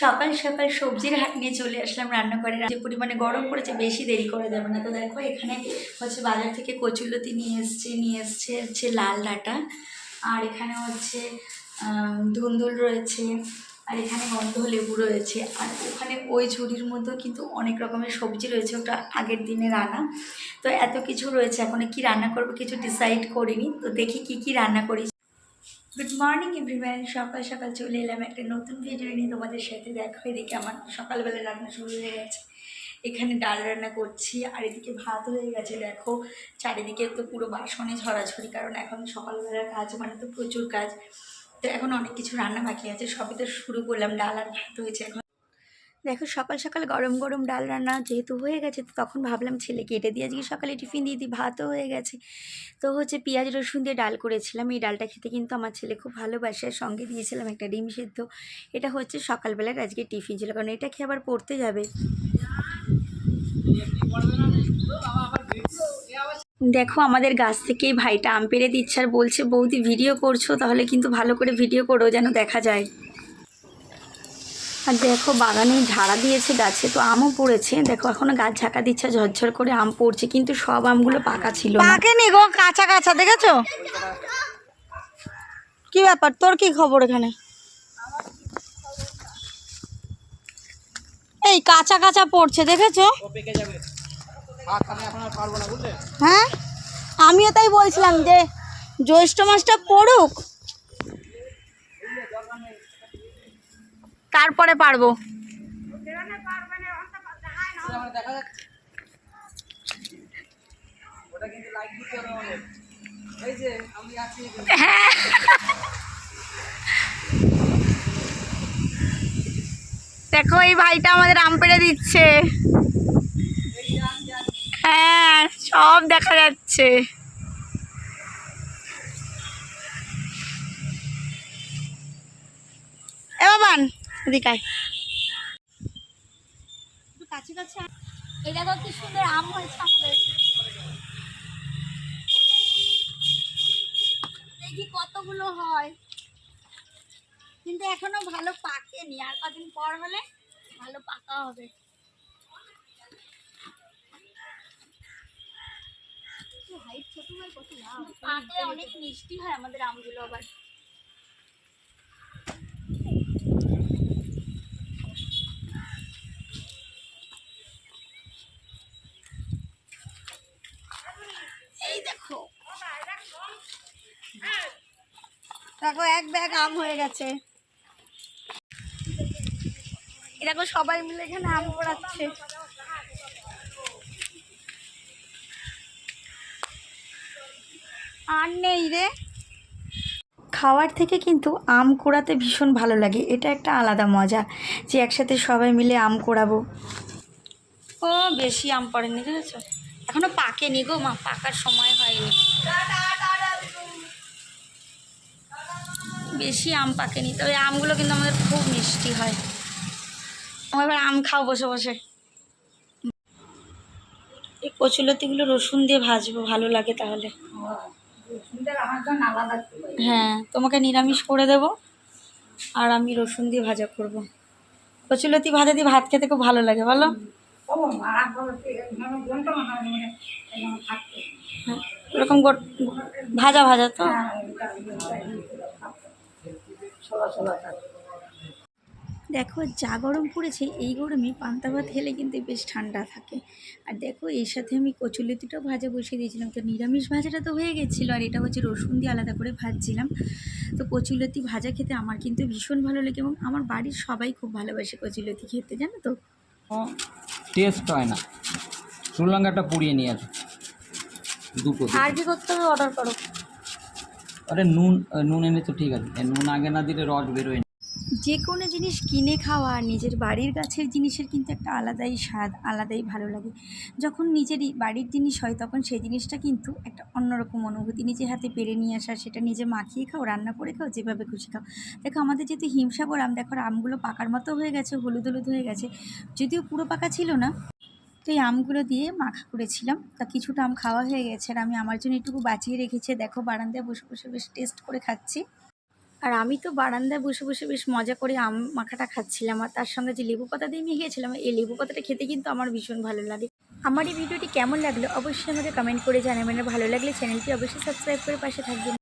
সকাল সকাল সবজির হাট নিয়ে চলে আসলাম রান্না করে যে পরিমাণে গরম পড়েছে, বেশি দেরি করা যাবে না। তো দেখো, এখানে হচ্ছে বাজার থেকে কচুলতি নিয়ে এসছে নিয়ে এসছে হচ্ছে লাল ডাঁটা। আর এখানে হচ্ছে ধুন্দুল রয়েছে। আর এখানে গন্ধ লেবু রয়েছে। আর ওখানে ওই ঝুড়ির মধ্যেও কিন্তু অনেক রকমের সবজি রয়েছে। ওটা আগের দিনে রান্না তো এত কিছু রয়েছে। এখন কি রান্না করব, কিছু ডিসাইড করিনি। তো দেখি কি কি রান্না করি। গুড মর্নিং এভরিওয়ান সকাল সকাল চলে এলাম একটা নতুন ভিডিও নিয়ে তোমাদের সাথে দেখো এদিকে আমার সকালবেলা রান্না শুরু হয়ে গেছে। এখানে ডাল রান্না করছি, আর এদিকে ভাত হয়ে গেছে, দেখো। চারিদিকে তো পুরো বাসনে ঝরাঝরি, কারণ এখন সকালবেলার কাজ মানে তো প্রচুর কাজ। তো এখন অনেক কিছু রান্না বাকি আছে, সবই তো শুরু করলাম, ডাল আর ভাত হয়েছে এখন। দেখো সকাল সকাল গরম গরম ডাল রান্না যেহেতু হয়ে গেছে, তো তখন ভাবলাম ছেলে কেটে দিয়ে আজকে সকালে টিফিন দিয়ে দিই, ভাতও হয়ে গেছে। তো হচ্ছে পেঁয়াজ, রসুন দিয়ে ডাল করেছিলাম। এই ডালটা খেতে কিন্তু আমার ছেলে খুব ভালোবাসে। সঙ্গে দিয়েছিলাম একটা ডিম সেদ্ধ। এটা হচ্ছে সকালবেলার আজকে টিফিন ছিল, কারণ এটা খেয়ে আবার পড়তে যাবে। দেখো আমাদের গাছ থেকেই ভাইটা আম পেড়ে দিচ্ছে, আর বলছে, বৌদি ভিডিও করছ? তাহলে কিন্তু ভালো করে ভিডিও করো, যেন দেখা যায়। আর দেখো বাগানে ঝাড়া দিয়েছে গাছে, তো আমও পড়েছে। দেখো এখনও গাছ ঝাঁকা দিচ্ছে, ঝরঝর করে আম পড়ছে, কিন্তু সব আমগুলো পাকা ছিল পাকেনি গো, কাঁচা কাঁচা, দেখেছ? কি ব্যাপার? তোর কি খবর এখানে? এই কাঁচা কাঁচা পড়ছে, দেখেছ? হ্যাঁ? আমিও তাই বলছিলাম যে, জ্যৈষ্ঠ মাসটা পড়ুক তারপরে পারব। হ্যাঁ। দেখো, এই ভাইটা আমাদের আম পেড়ে দিচ্ছে। হ্যাঁ সব দেখা যাচ্ছে। এ এদিকে কাছে কাছে এই দেখো কি সুন্দর আম হয়েছে আমাদের। দেখি কতগুলো হয়। কিন্তু এখনও ভালো পাকেনি। আর কদিন পর হলে ভালো পাকা হবে। হাইট ছোট হয় কত পাকলে অনেক মিষ্টি হয় আমাদের আমগুলো আবার এই দেখো দেখো এক ব্যাগ আম হয়ে গেছে। দেখো সবাই মিলে এখানে আম পড়াচ্ছে। আর নেই রে। খাওয়ার থেকে কিন্তু আম কোড়াতে ভীষণ ভালো লাগে। এটা একটা আলাদা মজা যে একসাথে সবাই মিলে আম কোড়াবো। ও বেশি আম পড়েনি বুঝেছ? এখনও পাকেনি গো মা পাকার সময় হয়নি। বেশি আম পাকেনি তবে আমগুলো কিন্তু আমাদের খুব মিষ্টি হয়। আমরা এবার আম খাও বসে বসে। এই কচুলতিগুলো রসুন দিয়ে ভাজবো ভালো লাগে তাহলে। হ্যাঁ তোমাকে নিরামিষ করে দেব আর আমি রসুন দিয়ে ভাজা করব। কচুলতি ভাজা দিয়ে ভাত খেতে খুব ভালো লাগে বলো। হ্যাঁ, এরকম গোট- ভাজা ভাজা তো? দেখো যা গরম পড়েছে এই গরমে পান্তা ভাত খেলে কিন্তু বেশ ঠান্ডা থাকে। আর দেখো এর সাথে আমি কচুলতিটাও ভাজা বসিয়ে দিয়েছিলাম। তো নিরামিষ ভাজাটা তো হয়ে গেছিল আর এটা হচ্ছে রসুন দিয়ে আলাদা করে ভাজছিলাম। তো কচুলতি ভাজা খেতে আমার কিন্তু ভীষণ ভালো লাগে এবং আমার বাড়ির সবাই খুব ভালোবাসে কচুলতি খেতে জানো তো? টেস্ট হয় না। শুকনো লঙ্কাটা পুড়িয়ে নিয়ে আসো। দুটো। আর কি করতে হবে? অর্ডার করো। আরে নুন নুন এনে তো ঠিক আছে। নুন আগে না দিলে রস বেরোয় যে কোনো জিনিস কিনে খাওয়া নিজের বাড়ির গাছের জিনিসের কিন্তু একটা আলাদাই স্বাদ, আলাদাই ভালো লাগে। যখন নিজেরই বাড়ির জিনিস হয় তখন সেই জিনিসটা কিন্তু একটা অন্যরকম অনুভূতি। নিজে হাতে পেরে নিয়ে আসা সেটা নিজে মাখিয়ে খাও, রান্না করে খাও, যেভাবে খুশি খাও। দেখো, আমাদের যেহেতু হিমসাগর আম, দেখো আমগুলো পাকার মতো হয়ে গেছে, হলুদ হলুদ হয়ে গেছে। যদিও পুরো পাকা ছিল না তো এই আমগুলো দিয়ে মাখা করেছিলাম। তা কিছুটা আম খাওয়া হয়ে গেছে আর আমি আমার জন্য এটুকু বাঁচিয়ে রেখেছি। দেখো, বারান্দায় বসে বসে বেশ টেস্ট করে খাচ্ছি। আর আমি তো বারান্দায় বসে বসে বেশ মজা করে আম মাখাটা খাচ্ছিলাম। আর তার সঙ্গে যে লেবু পাতা দিয়ে মেখেছিলাম এই লেবু পাতাটা খেতে কিন্তু আমার ভীষণ ভালো লাগে। আমার এই ভিডিওটি কেমন লাগল অবশ্যই আমাকে কমেন্ট করে জানাবেন। ভালো লাগলে চ্যানেলটি অবশ্যই সাবস্ক্রাইব করে পাশে থাকবেন।